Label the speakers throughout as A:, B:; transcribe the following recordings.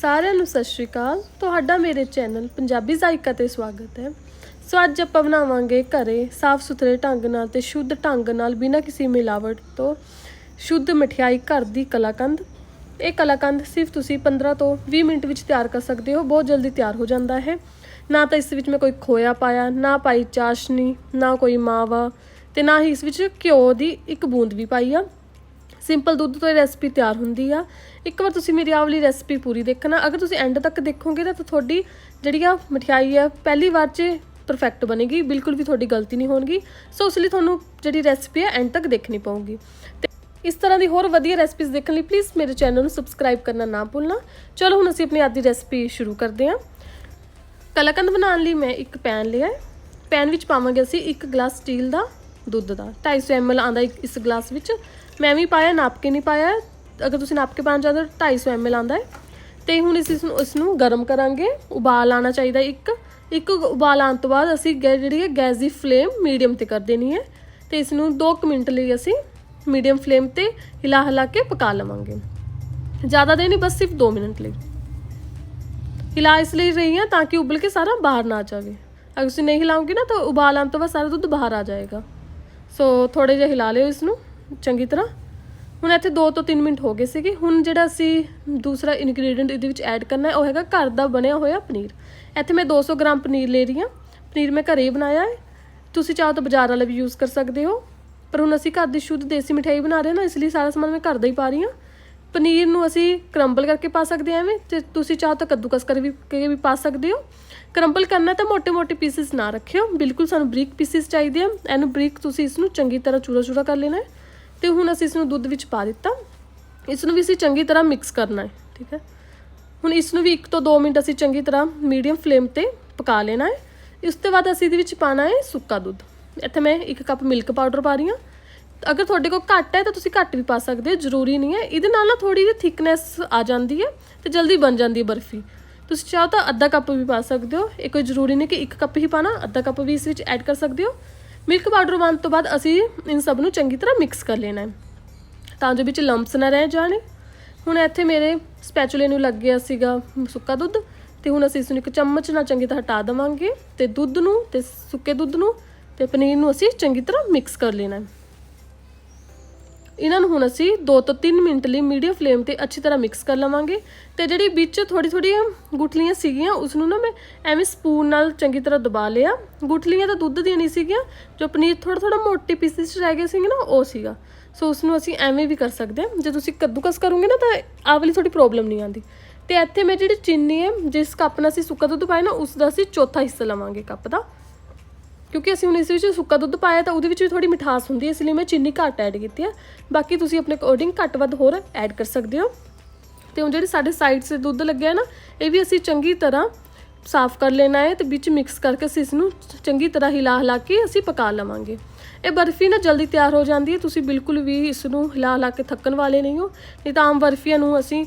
A: ਸਾਰਿਆਂ ਨੂੰ ਸਤਿ ਸ਼੍ਰੀ ਅਕਾਲ। ਤੁਹਾਡਾ ਮੇਰੇ ਚੈਨਲ ਪੰਜਾਬੀ ਜ਼ਾਇਕਾ ਤੇ ਸਵਾਗਤ ਹੈ। ਸੋ ਅੱਜ ਆਪਾਂ ਬਣਾਵਾਂਗੇ ਘਰੇ ਸਾਫ਼ ਸੁਥਰੇ ਢੰਗ ਨਾਲ ਤੇ ਸ਼ੁੱਧ ਢੰਗ ਨਾਲ ਬਿਨਾਂ ਕਿਸੇ ਮਿਲਾਵਟ ਤੋਂ ਸ਼ੁੱਧ ਮਠਿਆਈ ਘਰ ਦੀ ਕਲਾਕੰਦ। ਇਹ ਕਲਾਕੰਦ ਸਿਰਫ ਤੁਸੀਂ 15 ਤੋਂ 20 ਮਿੰਟ ਵਿੱਚ ਤਿਆਰ ਕਰ ਸਕਦੇ ਹੋ, ਬਹੁਤ ਜਲਦੀ ਤਿਆਰ ਹੋ ਜਾਂਦਾ ਹੈ। ਨਾ ਤਾਂ ਇਸ ਵਿੱਚ ਮੈਂ ਕੋਈ ਖੋਇਆ ਪਾਇਆ, ਨਾ ਪਾਈ ਚਾਸ਼ਨੀ, ਨਾ ਕੋਈ ਮਾਵਾ ਤੇ ਨਾ ਹੀ ਇਸ ਵਿੱਚ ਘਿਓ ਦੀ ਇੱਕ ਬੂੰਦ ਵੀ ਪਾਈ ਆ। ਸਿੰਪਲ ਦੁੱਧ ਤੋਂ ਇਹ ਰੈਸਪੀ ਤਿਆਰ ਹੁੰਦੀ ਆ। ਇੱਕ ਵਾਰ ਤੁਸੀਂ ਮੇਰੀ ਆਹ ਵਾਲੀ ਰੈਸਪੀ ਪੂਰੀ ਦੇਖਣਾ। ਅਗਰ ਤੁਸੀਂ ਐਂਡ ਤੱਕ ਦੇਖੋਗੇ ਤਾਂ ਤੁਹਾਡੀ ਜਿਹੜੀ ਆ ਮਠਿਆਈ ਆ, ਪਹਿਲੀ ਵਾਰ 'ਚ ਪਰਫੈਕਟ ਬਣੇਗੀ। ਬਿਲਕੁਲ ਵੀ ਤੁਹਾਡੀ ਗਲਤੀ ਨਹੀਂ ਹੋਣਗੀ। ਸੋ ਉਸ ਲਈ ਤੁਹਾਨੂੰ ਜਿਹੜੀ ਰੈਸਪੀ ਆ ਐਂਡ ਤੱਕ ਦੇਖਣੀ ਪਊਗੀ। ਤੇ ਇਸ ਤਰ੍ਹਾਂ ਦੀ ਹੋਰ ਵਧੀਆ ਰੈਸਪੀਜ਼ ਦੇਖਣ ਲਈ ਪਲੀਜ਼ ਮੇਰੇ ਚੈਨਲ ਨੂੰ ਸਬਸਕ੍ਰਾਈਬ ਕਰਨਾ ਨਾ ਭੁੱਲਣਾ। ਚਲੋ ਹੁਣ ਅਸੀਂ ਆਪਣੀ ਅੱਜ ਦੀ ਰੈਸਪੀ ਸ਼ੁਰੂ ਕਰਦੇ ਹਾਂ। ਕਲਾਕੰਦ ਬਣਾਉਣ ਲਈ ਮੈਂ ਇੱਕ ਪੈਨ ਲਿਆ। ਪੈਨ ਵਿੱਚ ਪਾਵਾਂਗੇ ਅਸੀਂ ਇੱਕ ਗਲਾਸ ਸਟੀਲ ਦਾ ਦੁੱਧ ਦਾ। 250 ml ਆਂਦਾ ਇਸ ਗਲਾਸ ਵਿੱਚ। ਮੈਂ ਵੀ ਪਾਇਆ ਨਾਪ ਕੇ ਨਹੀਂ ਪਾਇਆ। ਅਗਰ ਤੁਸੀਂ ਨਾਪ ਕੇ ਪਾਣਾ ਚਾਹਦੇ ਹੋ 250 ml ਆਂਦਾ ਹੈ। ਤੇ ਹੁਣ ਇਸ ਨੂੰ ਇਸ ਨੂੰ ਗਰਮ ਕਰਾਂਗੇ। ਉਬਾਲ ਆਣਾ ਚਾਹੀਦਾ ਇੱਕ। ਇੱਕ ਉਬਾਲ ਆਉਣ ਤੋਂ ਬਾਅਦ ਅਸੀਂ ਗੈ- ਜਿਹੜੀ ਹੈ ਗੈਸ ਦੀ ਫਲੇਮ ਮੀਡੀਅਮ ਤੇ ਕਰ ਦੇਣੀ ਹੈ। ਤੇ ਇਸ ਨੂੰ 2 ਮਿੰਟ ਲਈ ਅਸੀਂ ਮੀਡੀਅਮ ਫਲੇਮ ਤੇ ਹਿਲਾ ਹਿਲਾ ਕੇ ਪਕਾ ਲਵਾਂਗੇ। ਜ਼ਿਆਦਾ ਦੇਰ ਨਹੀਂ, ਬਸ ਸਿਰਫ 2 ਮਿੰਟ ਲਈ। ਹਿਲਾ ਇਸ ਲਈ ਰਹੀ ਹਾਂ ਤਾਂ ਕਿ ਉਬਲ ਕੇ ਸਾਰਾ ਬਾਹਰ ਨਾ ਆ ਜਾਵੇ। ਅਗਰ ਤੁਸੀਂ ਨਹੀਂ ਹਿਲਾਓਗੇ ਨਾ ਤਾਂ ਉਬਾਲ ਆਉਣ ਤੋਂ ਬਾਅਦ ਸਾਰਾ ਦੁੱਧ ਬਾਹਰ ਆ ਜਾਏਗਾ। ਸੋ ਥੋੜੇ ਜਿਹਾ ਹਿਲਾ ਲਿਓ ਇਸ ਨੂੰ। ਚੰਗੀ ਤਰ੍ਹਾਂ। ਹੁਣ ਇੱਥੇ 2 ਤੋਂ 3 ਮਿੰਟ ਹੋ ਗਏ ਸੀਗੇ। ਹੁਣ ਜਿਹੜਾ ਅਸੀਂ ਦੂਸਰਾ ਇਨਗਰੀਡੀਐਂਟ ਇਹਦੇ ਵਿੱਚ ਐਡ ਕਰਨਾ ਹੈ, ਉਹ ਹੈਗਾ ਘਰ ਦਾ ਬਣਿਆ ਹੋਇਆ ਪਨੀਰ। ਇੱਥੇ ਮੈਂ 200 ਗ੍ਰਾਮ ਪਨੀਰ ਲੈ ਰਹੀ ਹਾਂ। ਪਨੀਰ ਮੈਂ ਘਰੇ ਬਣਾਇਆ ਹੈ। ਤੁਸੀਂ ਚਾਹ ਤਾਂ ਬਾਜ਼ਾਰ ਵਾਲਾ ਵੀ ਯੂਜ਼ ਕਰ ਸਕਦੇ ਹੋ। ਪਰ ਹੁਣ ਅਸੀਂ ਘਰ ਦੀ ਸ਼ੁੱਧ ਦੇਸੀ ਮਿਠਾਈ ਬਣਾ ਰਹੇ ਹਾਂ ਨਾ, ਇਸ ਲਈ ਸਾਰਾ ਸਮਾਨ ਮੈਂ ਘਰ ਦਾ ਹੀ ਪਾ ਰਹੀ ਹਾਂ। ਪਨੀਰ ਨੂੰ ਅਸੀਂ ਕਰੰਬਲ ਕਰਕੇ ਪਾ ਸਕਦੇ ਹਾਂ ਐਵੇਂ। ਤੇ ਤੁਸੀਂ ਚਾਹ ਤਾਂ ਕੱਦੂਕਸ ਕਰ ਵੀ ਕੇ ਵੀ ਪਾ ਸਕਦੇ ਹੋ। ਕਰੰਬਲ ਕਰਨਾ ਤਾਂ ਮੋٹے-ਮੋٹے ਪੀਸਿਸ ਨਾ ਰੱਖਿਓ। ਬਿਲਕੁਲ ਸਾਨੂੰ ਬਰੀਕ ਪੀਸਿਸ ਚਾਹੀਦੇ ਆ। ਐਨ ਬਰੀਕ ਤੁਸੀਂ ਇਸ ਨੂੰ ਚੰਗੀ ਤਰ੍ਹਾਂ ਚੂਰਾ-ਚੂਰਾ ਕਰ ਲੈਣਾ ਹੈ। ਤੇ ਹੁਣ ਅਸੀਂ ਇਸ ਨੂੰ ਦੁੱਧ ਵਿੱਚ ਪਾ ਦਿੱਤਾ। ਇਸ ਨੂੰ ਵੀ ਅਸੀਂ ਚੰਗੀ ਤਰ੍ਹਾਂ ਮਿਕਸ ਕਰਨਾ ਹੈ, ਠੀਕ ਹੈ। ਹੁਣ ਇਸ ਨੂੰ ਵੀ 1 ਤੋਂ 2 ਮਿੰਟ ਅਸੀਂ ਚੰਗੀ ਤਰ੍ਹਾਂ ਮੀਡੀਅਮ ਫਲੇਮ ਤੇ ਪਕਾ ਲੈਣਾ ਹੈ। ਇਸ ਤੋਂ ਬਾਅਦ ਅਸੀਂ ਇਹਦੇ ਵਿੱਚ ਪਾਣਾ ਹੈ ਸੁੱਕਾ ਦੁੱਧ। ਇੱਥੇ ਮੈਂ 1 ਕੱਪ ਮਿਲਕ ਪਾਊਡਰ ਪਾ ਰਹੀ ਹਾਂ। ਅਗਰ ਤੁਹਾਡੇ ਕੋਲ ਘੱਟ ਹੈ ਤਾਂ ਤੁਸੀਂ ਘੱਟ ਵੀ ਪਾ ਸਕਦੇ ਹੋ, ਜ਼ਰੂਰੀ ਨਹੀਂ ਹੈ। ਇਹਦੇ ਨਾਲ ਨਾ ਥੋੜੀ ਜਿਹੀ ਥਿਕਨੈਸ ਆ ਜਾਂਦੀ ਹੈ ਤੇ ਜਲਦੀ ਬਣ ਜਾਂਦੀ ਹੈ ਬਰਫੀ। ਤੁਸੀਂ ਚਾਹੋ ਤਾਂ ਅੱਧਾ ਕੱਪ ਵੀ ਪਾ ਸਕਦੇ ਹੋ। ਇਹ ਕੋਈ ਜ਼ਰੂਰੀ ਨਹੀਂ ਕਿ ਇੱਕ ਕੱਪ ਹੀ ਪਾਣਾ ਅੱਧਾ ਕੱਪ ਵੀ ਇਸ ਵਿੱਚ ਐਡ ਕਰ ਸਕਦੇ ਹੋ। ਮਿਲਕ ਪਾਊਡਰ ਪਾਉਣ ਤੋਂ ਬਾਅਦ ਅਸੀਂ ਇਨ ਸਭ ਨੂੰ ਚੰਗੀ ਤਰ੍ਹਾਂ ਮਿਕਸ ਕਰ ਲੈਣਾ ਹੈ। ਤਾਂ ਜੋ ਵਿੱਚ ਲੰਪਸ ਨਾ ਰਹਿ ਜਾਣ। ਹੁਣ ਇੱਥੇ ਮੇਰੇ ਸਪੈਚੂਲੇ ਨੂੰ ਲੱਗ ਗਿਆ ਸੀਗਾ ਸੁੱਕਾ ਦੁੱਧ ਤੇ ਹੁਣ ਅਸੀਂ ਇਸ ਨੂੰ ਇੱਕ ਚਮਚ ਨਾਲ ਚੰਗੀ ਤਰ੍ਹਾਂ ਹਟਾ ਦੇਵਾਂਗੇ ਤੇ ਦੁੱਧ ਨੂੰ ਤੇ ਸੁੱਕੇ ਦੁੱਧ ਨੂੰ ਤੇ ਪਨੀਰ ਨੂੰ ਅਸੀਂ ਚੰਗੀ ਤਰ੍ਹਾਂ ਮਿਕਸ ਕਰ ਲੈਣਾ ਹੈ। ਇਹਨਾਂ ਨੂੰ ਹੁਣ ਅਸੀਂ 2 ਤੋਂ 3 ਮਿੰਟ ਲਈ ਮੀਡੀਅਮ ਫਲੇਮ ਤੇ ਅੱਛੀ ਤਰ੍ਹਾਂ ਮਿਕਸ ਕਰ ਲਵਾਂਗੇ। ਤੇ ਜਿਹੜੀ ਵਿੱਚ ਥੋੜੀ ਥੋੜੀ ਗੁਠਲੀਆਂ ਸੀਗੀਆਂ ਉਸ ਨੂੰ ਨਾ ਮੈਂ ਐਵੇਂ ਸਪੂਨ ਨਾਲ ਚੰਗੀ ਤਰ੍ਹਾਂ ਦਬਾ ਲਿਆ। ਗੁਠਲੀਆਂ ਤਾਂ ਦੁੱਧ ਦੀਆਂ ਨਹੀਂ ਸੀਗੀਆਂ, ਜੋ ਪਨੀਰ ਥੋੜਾ ਥੋੜਾ ਮੋਟੀ ਪੀਸਿਸ ਰਹਿ ਗਏ ਸੀਗੇ ਨਾ, ਉਹ ਸੀਗਾ। ਸੋ ਉਸ ਨੂੰ ਅਸੀਂ ਐਵੇਂ ਵੀ ਕਰ ਸਕਦੇ ਹਾਂ। ਜੇ ਤੁਸੀਂ ਕੱਦੂਕਸ ਕਰੋਗੇ ਨਾ, ਤਾਂ ਆਹ ਵਾਲੀ ਥੋੜੀ ਪ੍ਰੋਬਲਮ ਨਹੀਂ ਆਉਂਦੀ। ਤੇ ਇੱਥੇ ਮੈਂ ਜਿਹੜੀ ਚੀਨੀ ਹੈ, ਜਿਸ ਕੱਪ ਨਾਲ ਅਸੀਂ ਸੁੱਕਾ ਦੁੱਧ ਪਾਇਆ ਨਾ ਉਸ ਦਾ ਅਸੀਂ ਚੌਥਾ ਹਿੱਸਾ ਲਵਾਂਗੇ ਕੱਪ ਦਾ। ਕਿਉਂਕਿ ਅਸੀਂ ਹੁਣ ਇਸ ਵਿੱਚ ਸੁੱਕਾ ਦੁੱਧ ਪਾਇਆ ਤਾਂ ਉਹਦੇ ਵਿੱਚ ਵੀ ਥੋੜੀ ਮਿਠਾਸ ਹੁੰਦੀ ਹੈ, ਇਸ ਲਈ ਮੈਂ ਚੀਨੀ ਘੱਟ ਐਡ ਕੀਤੀ ਹੈ ਬਾਕੀ ਤੁਸੀਂ ਆਪਣੇ ਅਕੋਰਡਿੰਗ ਘੱਟ ਵੱਧ ਹੋਰ ਐਡ ਕਰ ਸਕਦੇ ਹੋ। ਤੇ ਹੁਣ ਜਿਹੜੇ ਸਾਡੇ ਸਾਈਡ ਸੇ ਦੁੱਧ ਲੱਗਿਆ ਨਾ, ਇਹ ਵੀ ਅਸੀਂ ਚੰਗੀ ਤਰ੍ਹਾਂ ਸਾਫ਼ ਕਰ ਲੈਣਾ ਹੈ ਤੇ ਵਿੱਚ ਮਿਕਸ ਕਰਕੇ ਅਸੀਂ ਇਸ ਨੂੰ ਚੰਗੀ ਤਰ੍ਹਾਂ ਹਿਲਾ ਹਿਲਾ ਕੇ ਅਸੀਂ ਪਕਾ ਲਵਾਂਗੇ। ਇਹ ਬਰਫੀ ਨਾ ਜਲਦੀ ਤਿਆਰ ਹੋ ਜਾਂਦੀ ਹੈ, ਤੁਸੀਂ ਬਿਲਕੁਲ ਵੀ ਇਸ ਨੂੰ ਹਿਲਾ ਹਿਲਾ ਕੇ ਥੱਕਣ ਵਾਲੇ ਨਹੀਂ ਹੋ। ਨਹੀਂ ਤਾਂ ਆਮ ਬਰਫੀਆਂ ਨੂੰ ਅਸੀਂ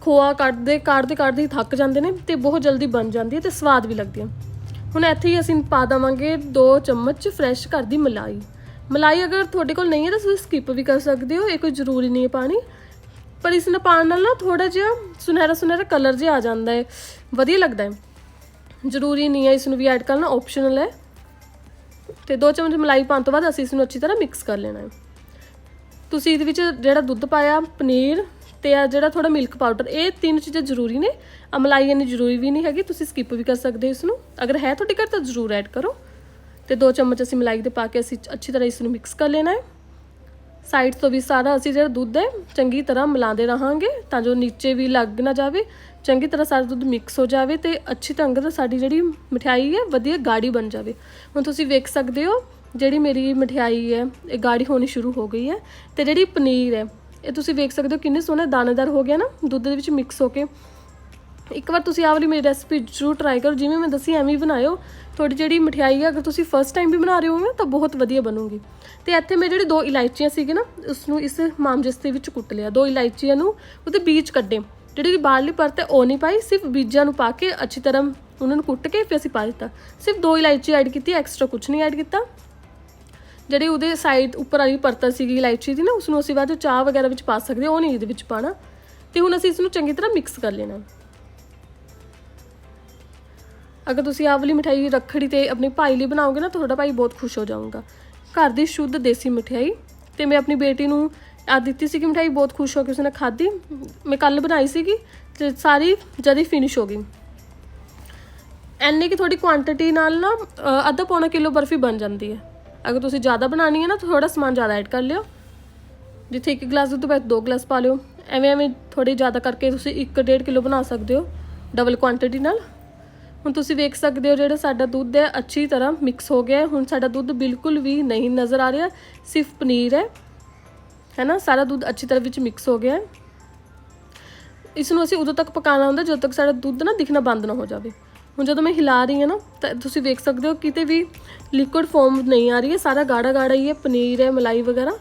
A: ਖੋਆ ਕੱਢਦੇ ਕੱਢਦੇ ਕੱਢਦੇ ਹੀ ਥੱਕ ਜਾਂਦੇ ਨੇ ਤੇ ਬਹੁਤ ਜਲਦੀ ਬਣ ਜਾਂਦੀ ਹੈ ਤੇ ਸਵਾਦ ਵੀ ਲੱਗਦੀ ਹੈ। ਹੁਣ ਇੱਥੇ ਹੀ ਅਸੀਂ ਪਾ ਦੇਵਾਂਗੇ 2 ਚਮਚ ਫਰੈਸ਼ ਘਰ ਦੀ ਮਲਾਈ। ਮਲਾਈ ਅਗਰ ਤੁਹਾਡੇ ਕੋਲ ਨਹੀਂ ਹੈ ਤਾਂ ਤੁਸੀਂ ਸਕਿਪ ਵੀ ਕਰ ਸਕਦੇ ਹੋ, ਇਹ ਕੋਈ ਜ਼ਰੂਰੀ ਨਹੀਂ ਹੈ ਪਾਣੀ। ਪਰ ਇਸ ਨਾਲ ਪਾਉਣ ਨਾਲ ਨਾ ਥੋੜਾ ਜਿਹਾ ਸੁਨਹਿਰਾ ਸੁਨਹਿਰਾ ਕਲਰ ਜਿਹਾ ਆ ਜਾਂਦਾ ਹੈ। ਵਧੀਆ ਲੱਗਦਾ ਹੈ। ਜ਼ਰੂਰੀ ਨਹੀਂ ਹੈ ਇਸ ਨੂੰ ਵੀ ਐਡ ਕਰਨਾ ਆਪਸ਼ਨਲ ਹੈ। ਤੇ 2 ਚਮਚ ਮਲਾਈ ਪਾਉਣ ਤੋਂ ਬਾਅਦ ਅਸੀਂ ਇਸ ਨੂੰ ਅੱਛੀ ਤਰ੍ਹਾਂ ਮਿਕਸ ਕਰ ਲੈਣਾ ਹੈ। ਤੁਸੀਂ ਇਹਦੇ ਵਿੱਚ ਜਿਹੜਾ ਦੁੱਧ ਪਾਇਆ, ਪਨੀਰ ਤੇ ਆ ਜਿਹੜਾ ਥੋੜਾ ਮਿਲਕ ਪਾਊਡਰ ਇਹ ਤਿੰਨ ਚੀਜ਼ਾਂ ਜ਼ਰੂਰੀ ਨੇ। ਆ ਮਲਾਈ ਇੰਨੀ ਜ਼ਰੂਰੀ ਵੀ ਨਹੀਂ ਹੈਗੀ, ਤੁਸੀਂ ਸਕਿਪ ਵੀ ਕਰ ਸਕਦੇ ਹੋ ਇਸ ਨੂੰ। ਅਗਰ ਹੈ ਤੁਹਾਡੇ ਘਰ ਤਾਂ ਜ਼ਰੂਰ ਐਡ ਕਰੋ। ਤੇ ਦੋ ਚਮਚ ਅਸੀਂ ਮਲਾਈ ਦੇ ਪਾ ਕੇ ਅਸੀਂ ਅੱਛੀ ਤਰ੍ਹਾਂ ਇਸ ਨੂੰ ਮਿਕਸ ਕਰ ਲੈਣਾ ਹੈ। ਸਾਈਡ ਤੋਂ ਵੀ ਸਾਰਾ ਅਸੀਂ ਜਿਹੜਾ ਦੁੱਧ ਹੈ, ਚੰਗੀ ਤਰ੍ਹਾਂ ਮਿਲਾਉਂਦੇ ਰਹਾਂਗੇ ਤਾਂ ਜੋ ਨੀਚੇ ਵੀ ਲੱਗ ਨਾ ਜਾਵੇ। ਚੰਗੀ ਤਰ੍ਹਾਂ ਸਾਰਾ ਦੁੱਧ ਮਿਕਸ ਹੋ ਜਾਵੇ ਤੇ ਅੱਛੀ ਢੰਗ ਨਾਲ ਸਾਡੀ ਜਿਹੜੀ ਮਠਿਆਈ ਹੈ, ਵਧੀਆ ਗਾੜੀ ਬਣ ਜਾਵੇ। ਹੁਣ ਤੁਸੀਂ ਵੇਖ ਸਕਦੇ ਹੋ, ਜਿਹੜੀ ਮੇਰੀ ਮਠਿਆਈ ਹੈ, ਇਹ ਗਾੜੀ ਹੋਣੀ ਸ਼ੁਰੂ ਹੋ ਗਈ ਹੈ ਤੇ ਜਿਹੜੀ ਪਨੀਰ ਹੈ ਇਹ ਤੁਸੀਂ ਵੇਖ ਸਕਦੇ ਹੋ ਕਿੰਨੇ ਸੋਹਣੇ ਦਾਣੇਦਾਰ ਹੋ ਗਿਆ ਨਾ, ਦੁੱਧ ਦੇ ਵਿੱਚ ਮਿਕਸ ਹੋ ਕੇ। ਇੱਕ ਵਾਰ ਤੁਸੀਂ ਆਹ ਵਾਲੀ ਮੇਰੀ ਰੈਸਪੀ ਜ਼ਰੂਰ ਟਰਾਈ ਕਰੋ, ਜਿਵੇਂ ਮੈਂ ਦੱਸੀ ਐਵੇਂ ਹੀ ਬਣਾਇਓ। ਤੁਹਾਡੀ ਜਿਹੜੀ ਮਠਿਆਈ ਹੈ ਅਗਰ ਤੁਸੀਂ ਫਸਟ ਟਾਈਮ ਵੀ ਬਣਾ ਰਹੇ ਹੋਗੇ ਤਾਂ ਬਹੁਤ ਵਧੀਆ ਬਣੂਗੀ। ਤੇ ਇੱਥੇ ਮੈਂ ਜਿਹੜੇ ਦੋ ਇਲਾਇਚੀਆਂ ਸੀਗੇ ਨਾ ਉਸ ਨੂੰ ਇਸ ਮਾਮਜਸਤੇ ਵਿੱਚ ਕੁੱਟ ਲਿਆ। ਦੋ ਇਲਾਇਚੀਆਂ ਨੂੰ ਉਹਦੇ ਬੀਜ ਕੱਢੇ। ਜਿਹੜੀ ਬਾਹਰਲੀ ਪਰਤ ਹੈ, ਉਹ ਨਹੀਂ ਪਾਈ, ਸਿਰਫ ਬੀਜਾਂ ਨੂੰ ਪਾ ਕੇ ਅੱਛੀ ਤਰ੍ਹਾਂ ਉਹਨਾਂ ਨੂੰ ਕੁੱਟ ਕੇ ਫਿਰ ਅਸੀਂ ਪਾ ਦਿੱਤਾ। ਸਿਰਫ ਦੋ ਇਲਾਇਚੀ ਐਡ ਕੀਤੀ ਐਕਸਟਰਾ ਕੁਝ ਨਹੀਂ ਐਡ ਕੀਤਾ। ਜਿਹੜੀ ਉਹਦੇ ਸਾਈਡ ਉੱਪਰ ਵਾਲੀ ਪਰਤ ਸੀਗੀ ਇਲਾਇਚੀ ਦੀ ਨਾ ਉਸ ਨੂੰ ਅਸੀਂ ਬਾਅਦ ਚੋਂ ਚਾਹ ਵਗੈਰਾ ਵਿੱਚ ਪਾ ਸਕਦੇ ਹਾਂ, ਉਹ ਨਹੀਂ ਇਹਦੇ ਵਿੱਚ ਪਾਣਾ। ਤੇ ਹੁਣ ਅਸੀਂ ਇਸ ਨੂੰ ਚੰਗੀ ਤਰ੍ਹਾਂ ਮਿਕਸ ਕਰ ਲੈਣਾ। ਅਗਰ ਤੁਸੀਂ ਆਹ ਵਾਲੀ ਮਠਿਆਈ ਰੱਖੜੀ ਤੇ ਆਪਣੇ ਭਾਈ ਲਈ ਬਣਾਓਗੇ ਨਾ ਤਾਂ ਤੁਹਾਡਾ ਭਾਈ ਬਹੁਤ ਖੁਸ਼ ਹੋ ਜਾਊਗਾ। ਘਰ ਦੀ ਸ਼ੁੱਧ ਦੇਸੀ ਮਠਿਆਈ ਤੇ ਮੈਂ ਆਪਣੀ ਬੇਟੀ ਨੂੰ ਆ ਦਿੱਤੀ ਸੀ ਕਿ ਮਠਿਆਈ ਬਹੁਤ ਖੁਸ਼ ਹੋ ਕੇ ਉਸਨੇ ਖਾਧੀ। ਮੈਂ ਕੱਲ ਬਣਾਈ ਸੀਗੀ ਤੇ ਸਾਰੀ ਜਦ ਫਿਨਿਸ਼ ਹੋ ਗਈ। ਐਨੇ ਕਿ ਥੋੜੀ ਕੁਆਂਟੀਟੀ ਨਾਲ ਨਾ ਅੱਧਾ ਪੌਣਾ ਕਿਲੋ ਬਰਫੀ ਬਣ ਜਾਂਦੀ ਹੈ। ਅਗਰ ਤੁਸੀਂ ਜ਼ਿਆਦਾ ਬਣਾਉਣੀ ਹੈ ਨਾ ਤਾਂ ਥੋੜਾ ਸਮਾਨ ਜ਼ਿਆਦਾ ਐਡ ਕਰ ਲਿਓ। ਜਿੱਥੇ ਇੱਕ ਗਲਾਸ ਦੁੱਧ ਵਿੱਚ ਦੋ ਗਲਾਸ ਪਾ ਲਿਓ। ਐਵੇਂ ਐਵੇਂ ਥੋੜੀ ਜ਼ਿਆਦਾ ਕਰਕੇ ਤੁਸੀਂ 1.5 ਕਿਲੋ ਬਣਾ ਸਕਦੇ ਹੋ ਡਬਲ ਕੁਆਂਟੀਟੀ ਨਾਲ। ਹੁਣ ਤੁਸੀਂ ਵੇਖ ਸਕਦੇ ਹੋ, ਜਿਹੜਾ ਸਾਡਾ ਦੁੱਧ ਹੈ, ਅੱਛੀ ਤਰ੍ਹਾਂ ਮਿਕਸ ਹੋ ਗਿਆ ਹੁਣ ਸਾਡਾ ਦੁੱਧ ਬਿਲਕੁਲ ਵੀ ਨਹੀਂ ਨਜ਼ਰ ਆ ਰਿਹਾ, ਸਿਰਫ ਪਨੀਰ ਹੈ। ਹੈ ਨਾ? ਸਾਰਾ ਦੁੱਧ ਅੱਛੀ ਤਰ੍ਹਾਂ ਵਿੱਚ ਮਿਕਸ ਹੋ ਗਿਆ ਇਸ ਨੂੰ ਅਸੀਂ ਉਦੋਂ ਤੱਕ ਪਕਾਉਣਾ ਹੁੰਦਾ, ਜਦੋਂ ਤੱਕ ਸਾਡਾ ਦੁੱਧ ਨਾ ਦਿਖਣਾ ਬੰਦ ਨਾ ਹੋ ਜਾਵੇ। ਹੁਣ ਜਦੋਂ ਮੈਂ ਹਿਲਾ ਰਹੀ ਹਾਂ ਨਾ, ਤਾਂ ਤੁਸੀਂ ਵੇਖ ਸਕਦੇ ਹੋ ਕਿਤੇ ਵੀ ਲਿਕੁਇਡ ਫੋਮ ਨਹੀਂ ਆ ਰਹੀ ਹੈ, ਸਾਰਾ ਗਾੜਾ ਗਾੜਾ ਹੀ ਹੈ, ਪਨੀਰ ਹੈ, ਮਲਾਈ ਵਗੈਰਾ।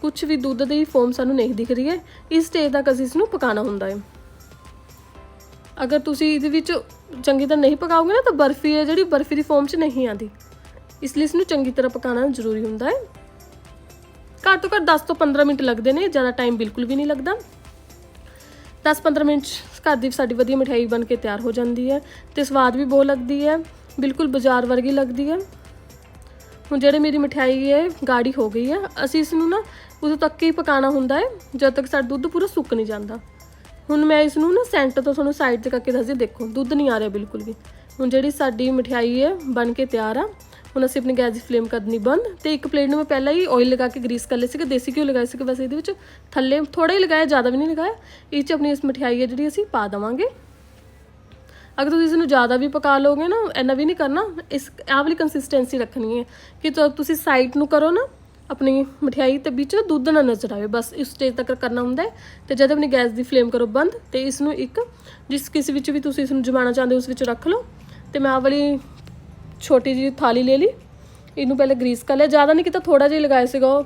A: ਕੁਝ ਵੀ ਦੁੱਧ ਦੀ ਫੋਮ ਸਾਨੂੰ ਨਹੀਂ ਦਿਖ ਰਹੀ ਹੈ, ਇਸ ਸਟੇਜ ਤੱਕ ਅਸੀਂ ਇਸ ਨੂੰ ਪਕਾਉਣਾ ਹੁੰਦਾ ਹੈ। ਅਗਰ ਤੁਸੀਂ ਇਹਦੇ ਵਿੱਚ ਚੰਗੀ ਤਰ੍ਹਾਂ ਨਹੀਂ ਪਕਾਓਗੇ ਨਾ, ਤਾਂ ਬਰਫੀ ਹੈ ਜਿਹੜੀ, ਬਰਫੀ ਦੀ ਫਾਰਮ 'ਚ ਨਹੀਂ ਆਉਂਦੀ। ਇਸ ਲਈ ਇਸ ਨੂੰ ਚੰਗੀ ਤਰ੍ਹਾਂ ਪਕਾਉਣਾ ਜ਼ਰੂਰੀ ਹੁੰਦਾ ਹੈ। ਘੱਟ ਤੋਂ ਘੱਟ 10 ਤੋਂ 15 ਮਿੰਟ ਲੱਗਦੇ ਨੇ, ਜ਼ਿਆਦਾ ਟਾਈਮ ਬਿਲਕੁਲ ਵੀ ਨਹੀਂ ਲੱਗਦਾ। 10-15 ਮਿੰਟ 'ਚ ਘਰ ਦੀ ਸਾਡੀ ਵਧੀਆ ਮਠਿਆਈ ਬਣ ਕੇ ਤਿਆਰ ਹੋ ਜਾਂਦੀ ਹੈ ਤੇ ਸਵਾਦ ਵੀ ਬਹੁਤ ਲੱਗਦੀ ਹੈ, ਬਿਲਕੁਲ ਬਾਜ਼ਾਰ ਵਰਗੀ ਲੱਗਦੀ ਹੈ। ਹੁਣ ਜਿਹੜੇ ਮੇਰੀ ਮਠਿਆਈ ਹੈ, ਗਾੜੀ ਹੋ ਗਈ ਹੈ। ਅਸੀਂ ਇਸ ਨੂੰ ਨਾ ਉਦੋਂ ਤੱਕ ਹੀ ਪਕਾਉਣਾ ਹੁੰਦਾ ਹੈ, ਜਦ ਤੱਕ ਸਾਡਾ ਦੁੱਧ ਪੂਰਾ ਸੁੱਕ ਨਹੀਂ ਜਾਂਦਾ। ਹੁਣ ਮੈਂ ਇਸ ਨੂੰ ਨਾ ਸੈਂਟਰ ਤੋਂ ਤੁਹਾਨੂੰ ਸਾਈਡ ਤੇ ਕਰਕੇ ਦੱਸਦੀ ਦੇਖੋ, ਦੁੱਧ ਨਹੀਂ ਆ ਰਿਹਾ ਬਿਲਕੁਲ ਵੀ। ਹੁਣ ਜਿਹੜੀ ਸਾਡੀ ਮਠਿਆਈ ਹੈ, ਬਣ ਕੇ ਤਿਆਰ ਆ। ਹੁਣ ਅਸੀਂ ਆਪਣੀ ਗੈਸ ਦੀ ਫਲੇਮ ਕਰਨੀ ਬੰਦ ਤੇ ਇੱਕ ਪਲੇਟ ਨੂੰ ਮੈਂ ਪਹਿਲਾਂ ਹੀ ਆਇਲ ਲਗਾ ਕੇ ਗਰੀਸ ਕਰ ਲਿਆ ਸੀਗਾ, ਦੇਸੀ ਘਿਓ ਲਗਾਇਆ ਸੀਗਾ ਵੈਸੇ ਇਹਦੇ ਵਿੱਚ ਥੱਲੇ ਥੋੜਾ ਹੀ ਲਗਾਇਆ, ਜ਼ਿਆਦਾ ਵੀ ਨਹੀਂ ਲਗਾਇਆ। ਇਹ 'ਚ ਆਪਣੀ ਇਸ ਮਠਿਆਈ ਹੈ ਜਿਹੜੀ ਅਸੀਂ ਪਾ ਦੇਵਾਂਗੇ। ਅਗਰ ਤੁਸੀਂ ਇਸ ਨੂੰ ਜ਼ਿਆਦਾ ਵੀ ਪਕਾ ਲੋਗੇ ਨਾ, ਇੰਨਾ ਵੀ ਨਹੀਂ ਕਰਨਾ, ਇਸ ਆਹ ਵਾਲੀ ਕੰਸਿਸਟੈਂਸੀ ਰੱਖਣੀ ਹੈ ਕਿ ਤੁਸੀਂ ਸਾਈਡ ਨੂੰ ਕਰੋ ਨਾ, ਆਪਣੀ ਮਠਿਆਈ ਤੇ ਵਿੱਚ ਦੁੱਧ ਨਾ ਨਜ਼ਰ ਆਵੇ, ਬਸ ਇਸ ਸਟੇਜ ਤੱਕ ਕਰਨਾ ਹੁੰਦਾ ਹੈ। ਤੇ ਜਦ ਆਪਣੀ ਗੈਸ ਦੀ ਫਲੇਮ ਕਰੋ ਬੰਦ, ਤੇ ਇਸ ਨੂੰ ਇੱਕ, ਜਿਸ ਕਿਸੇ ਵਿੱਚ ਵੀ ਤੁਸੀਂ ਇਸ ਨੂੰ ਜਮਾਣਾ ਚਾਹੁੰਦੇ ਹੋ, ਉਸ ਵਿੱਚ ਰੱਖ ਲਓ। ਤੇ ਮੈਂ ਆਹ ਵਾਲੀ ਛੋਟੀ ਜਿਹੀ ਥਾਲੀ ਲੈ ਲਈ, ਇਹਨੂੰ ਪਹਿਲੇ ਗਰੀਸ ਕਰ ਲਿਆ, ਜ਼ਿਆਦਾ ਨਹੀਂ ਕੀਤਾ ਥੋੜਾ ਜਿਹਾ ਲਗਾਇਆ ਸੀਗਾ ਉਹ।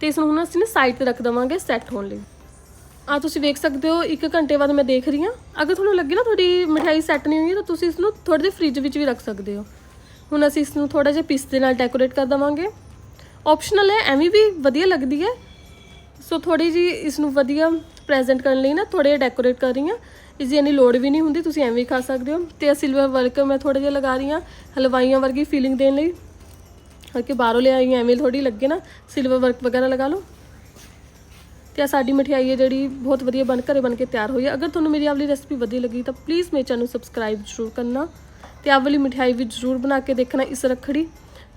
A: ਤੇ ਇਸ ਨੂੰ ਹੁਣ ਅਸੀਂ ਨਾ ਸਾਈਡ ਤੇ ਰੱਖ ਦੇਵਾਂਗੇ ਸੈੱਟ ਹੋਣ ਲਈ। ਆ ਤੁਸੀਂ ਵੇਖ ਸਕਦੇ ਹੋ 1 ਘੰਟੇ ਬਾਅਦ ਮੈਂ ਦੇਖ ਰਹੀ ਹਾਂ। ਅਗਰ ਤੁਹਾਨੂੰ ਲੱਗੇ ਨਾ ਤੁਹਾਡੀ ਮਠਿਆਈ ਸੈੱਟ ਨਹੀਂ ਹੋਈ ਤਾਂ ਤੁਸੀਂ ਇਸ ਨੂੰ ਥੋੜੀ ਜਿਹੀ ਫ੍ਰਿਜ ਵਿੱਚ ਵੀ ਰੱਖ ਸਕਦੇ ਹੋ। ਹੁਣ ਅਸੀਂ ਇਸ ਨੂੰ ਥੋੜਾ ਜਿਹਾ ਪਿਸਤੇ ਨਾਲ ਡੈਕੋਰੇਟ ਕਰ ਦਵਾਂਗੇ। ਆਪਸ਼ਨਲ ਹੈ, ਐਵੇਂ ਵੀ ਵਧੀਆ ਲੱਗਦੀ ਹੈ। ਸੋ ਥੋੜੀ ਜੀ ਇਸ ਨੂੰ ਵਧੀਆ ਪ੍ਰੈਜ਼ੈਂਟ ਕਰਨ ਲਈ ਨਾ ਥੋੜੇ ਜਿਹਾ ਡੈਕੋਰੇਟ ਕਰ ਰਹੀ ਹਾਂ। ਇਸ ਦੀ ਇੰਨੀ ਲੋੜ ਵੀ ਨਹੀਂ ਹੁੰਦੀ, ਤੁਸੀਂ ਐਵੇਂ ਹੀ ਖਾ ਸਕਦੇ ਹੋ। ਤੇ ਸਿਲਵਰ ਵਰਕ ਮੈਂ ਥੋੜਾ ਜਿਹਾ ਲਗਾ ਰਹੀ ਹਾਂ ਹਲਵਾਈਆਂ ਵਰਗੀ ਫੀਲਿੰਗ ਦੇਣ ਲਈ। ਕਿ ਬਾਹਰੋਂ ਲਿਆਈ ਐਵੇਂ ਥੋੜੀ ਲੱਗੇ ਨਾ। ਸਿਲਵਰ ਵਰਕ ਵਗੈਰਾ ਲਗਾ ਲਓ। ਤੇ ਆ ਸਾਡੀ ਮਠਿਆਈ ਹੈ ਜਿਹੜੀ ਬਹੁਤ ਵਧੀਆ ਬਣ, ਘਰੇ ਬਣ ਕੇ ਤਿਆਰ ਹੋਈ ਹੈ। ਅਗਰ ਤੁਹਾਨੂੰ ਮੇਰੀ ਆਵਲੀ ਰੈਸਪੀ ਵਧੀਆ ਲੱਗੀ ਤਾਂ ਪਲੀਜ਼ ਮੇਰੇ ਚੈਨਲ ਨੂੰ ਸਬਸਕ੍ਰਾਈਬ ਜ਼ਰੂਰ ਕਰਨਾ। ਤੇ ਆਹ ਵਾਲੀ ਮਠਿਆਈ ਵੀ ਜ਼ਰੂਰ ਬਣਾ ਕੇ ਦੇਖਣਾ, ਇਸ ਰੱਖੜੀ।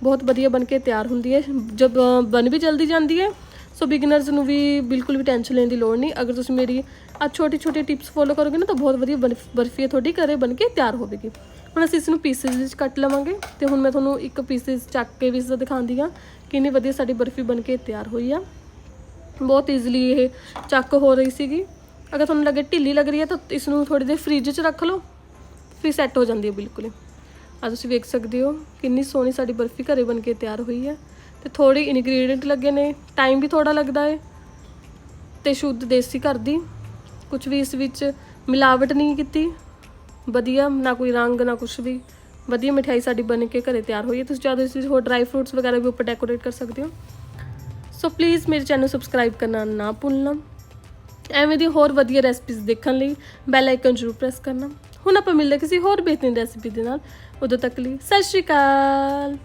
A: ਬਹੁਤ ਵਧੀਆ ਬਣ ਕੇ ਤਿਆਰ ਹੁੰਦੀ ਹੈ। ਜਦ ਬਣ ਵੀ ਜਲਦੀ ਜਾਂਦੀ ਹੈ। ਸੋ ਬਿਗਨਰਸ ਨੂੰ ਵੀ ਬਿਲਕੁਲ ਵੀ ਟੈਨਸ਼ਨ ਲੈਣ ਦੀ ਲੋੜ ਨਹੀਂ। ਅਗਰ ਤੁਸੀਂ ਮੇਰੀ ਆ ਛੋਟੀ ਛੋਟੀ ਟਿਪਸ ਫੋਲੋ ਕਰੋਗੇ ਨਾ, ਤਾਂ ਬਹੁਤ ਵਧੀਆ ਬਰਫ- ਬਰਫੀ ਤੁਹਾਡੀ, ਘਰੇ ਬਣ ਕੇ ਤਿਆਰ ਹੋਵੇਗੀ। ਹੁਣ ਅਸੀਂ ਇਸ ਨੂੰ ਪੀਸਸ ਵਿੱਚ ਕੱਟ ਲਵਾਂਗੇ ਤੇ ਹੁਣ ਮੈਂ ਤੁਹਾਨੂੰ ਇੱਕ ਪੀਸਸ ਚੱਕ ਕੇ ਵੀ ਇਸ ਦਾ ਦਿਖਾਉਂਦੀ ਹਾਂ ਕਿੰਨੀ ਵਧੀਆ ਸਾਡੀ ਬਰਫੀ ਬਣ ਕੇ ਤਿਆਰ ਹੋਈ ਆ। ਬਹੁਤ ਈਜ਼ੀਲੀ ਇਹ ਚੱਕ ਹੋ ਰਹੀ ਸੀਗੀ। ਅਗਰ ਤੁਹਾਨੂੰ ਲੱਗੇ ਢਿੱਲੀ ਲੱਗ ਰਹੀ ਹੈ, ਤਾਂ ਇਸ ਨੂੰ ਥੋੜੀ ਦੇਰ ਫ੍ਰਿਜ 'ਚ ਰੱਖ ਲਓ, ਫਿਰ ਸੈੱਟ ਹੋ ਜਾਂਦੀ ਹੈ ਬਿਲਕੁਲ। ਹੀ ਆ ਤੁਸੀਂ ਵੇਖ ਸਕਦੇ ਹੋ ਕਿੰਨੀ ਸੋਹਣੀ ਸਾਡੀ ਬਰਫੀ ਘਰੇ ਬਣ ਕੇ ਤਿਆਰ ਹੋਈ ਹੈ। ਤੇ ਥੋੜੇ ਇਨਗਰੀਡੀਅੰਟ ਲੱਗੇ ਨੇ ਟਾਈਮ ਵੀ ਥੋੜਾ ਲੱਗਦਾ ਹੈ ਤੇ ਸ਼ੁੱਧ ਦੇਸੀ ਘਰ ਦੀ। ਕੁਝ ਵੀ ਇਸ ਵਿੱਚ ਮਿਲਾਵਟ ਨਹੀਂ ਕੀਤੀ। ਵਧੀਆ, ਨਾ ਕੋਈ ਰੰਗ, ਨਾ ਕੁਝ ਵੀ। ਵਧੀਆ ਮਠਿਆਈ ਸਾਡੀ ਬਣ ਕੇ ਘਰੇ ਤਿਆਰ ਹੋਈ ਹੈ ਤੁਸੀਂ ਚਾਹੋ ਇਸ ਵਿੱਚ ਹੋਰ ਡਰਾਈ ਫਰੂਟਸ ਵਗੈਰਾ ਵੀ ਉੱਪਰ ਡੈਕੋਰੇਟ ਕਰ ਸਕਦੇ ਹੋ। ਸੋ ਪਲੀਜ਼ ਮੇਰੇ ਚੈਨਲ ਸਬਸਕ੍ਰਾਈਬ ਕਰਨਾ ਨਾ ਭੁੱਲਣਾ। ਐਵੇਂ ਦੀ ਹੋਰ ਵਧੀਆ ਰੈਸਪੀਜ਼ ਦੇਖਣ ਲਈ ਬੈਲ ਆਈਕਨ ਜ਼ਰੂਰ ਪ੍ਰੈਸ ਕਰਨਾ। ਹੁਣ ਆਪਾਂ ਮਿਲਦੇ ਕਿਸੇ ਹੋਰ ਬਿਹਤਰੀਨ ਰੈਸਪੀ ਦੇ ਨਾਲ। ਉਦੋਂ ਤੱਕ ਲਈ ਸਤਿ ਸ਼੍ਰੀ ਅਕਾਲ।